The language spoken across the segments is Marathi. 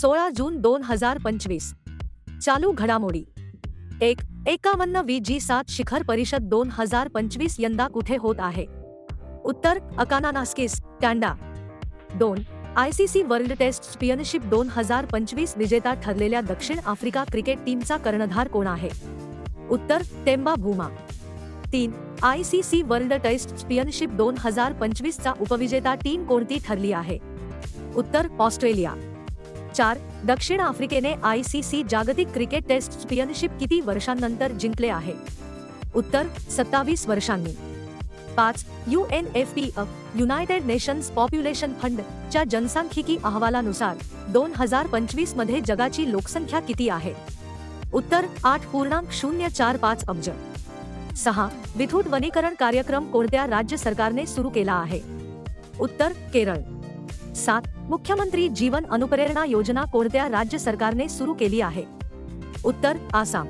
सोळा जून दोन हजार पंचवीस. चालू घडामोडी. एक एकावन्न वी जी सात शिखर परिषद दोन हजार पंचवीस यंदा कुठे होत आहे? उत्तर अकानानास्किस कॅन्डा. दोन आयसीसी वर्ल्ड टेस्ट स्पियनशिप दोन हजार पंचवीस विजेता ठरलेल्या दक्षिण आफ्रिका क्रिकेट टीमचा कर्णधार कोण आहे? उत्तर टेम्बा भूमा. तीन I C C world test championship दोन हजार पंचवीसचा उपविजेता टीम कोणती ठरली आहे? उत्तर ऑस्ट्रेलिया. चार, दक्षिण आफ्रिकेने आयसीसी जागतिक क्रिकेट टेस्ट चॅम्पियनशिप किती वर्षांनंतर जिंकले आहे? उत्तर, सत्तावीस वर्षांनी. पाच, U N F P A United Nations population fund च्या जनसांख्यिकी अहवालानुसार दोन हज़ार पंचवीस मध्ये जगाची लोकसंख्या किती आहे? उत्तर, आठ पूर्णांक शून्य चार पाच अब्ज. सहा विद्युत वनीकरण कार्यक्रम कोणत्या राज्य सरकारने सुरू केला आहे? उत्तर, केरळ. सात मुख्यमंत्री जीवन अनुप्रेरणा योजना कोणत्या राज्य सरकारने सुरू केली आहे? उत्तर आसाम.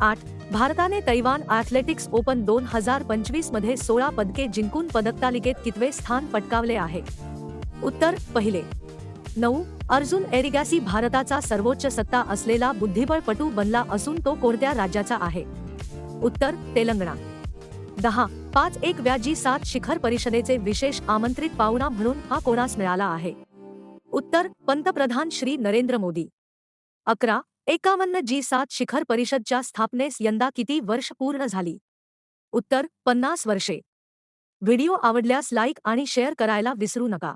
आठ भारताने तैवान ॲथलेटिक्स ओपन दोन हजार पंचवीसमध्ये सोळा पदके जिंकून पदकतालिकेत कितवे स्थान पटकावले आहे? उत्तर पहिले. नऊ अर्जुन एरिगॅसी भारताचा सर्वोच्च सत्ता असलेला बुद्धिबळपटू बनला असून तो कोणत्या राज्याचा आहे? उत्तर तेलंगणा. दहा पाच एक व्याजी सात शिखर परिषदेचे विशेष आमंत्रित पाहुणा म्हणून हा कोणास मिळाला आहे? उत्तर पंतप्रधान श्री नरेंद्र मोदी. अकरा एकावन्न जी सात शिखर परिषदच्या स्थापनेस यंदा किती वर्ष पूर्ण झाली? उत्तर पन्नास वर्षे. व्हिडिओ आवडल्यास लाईक आणि शेअर करायला विसरू नका.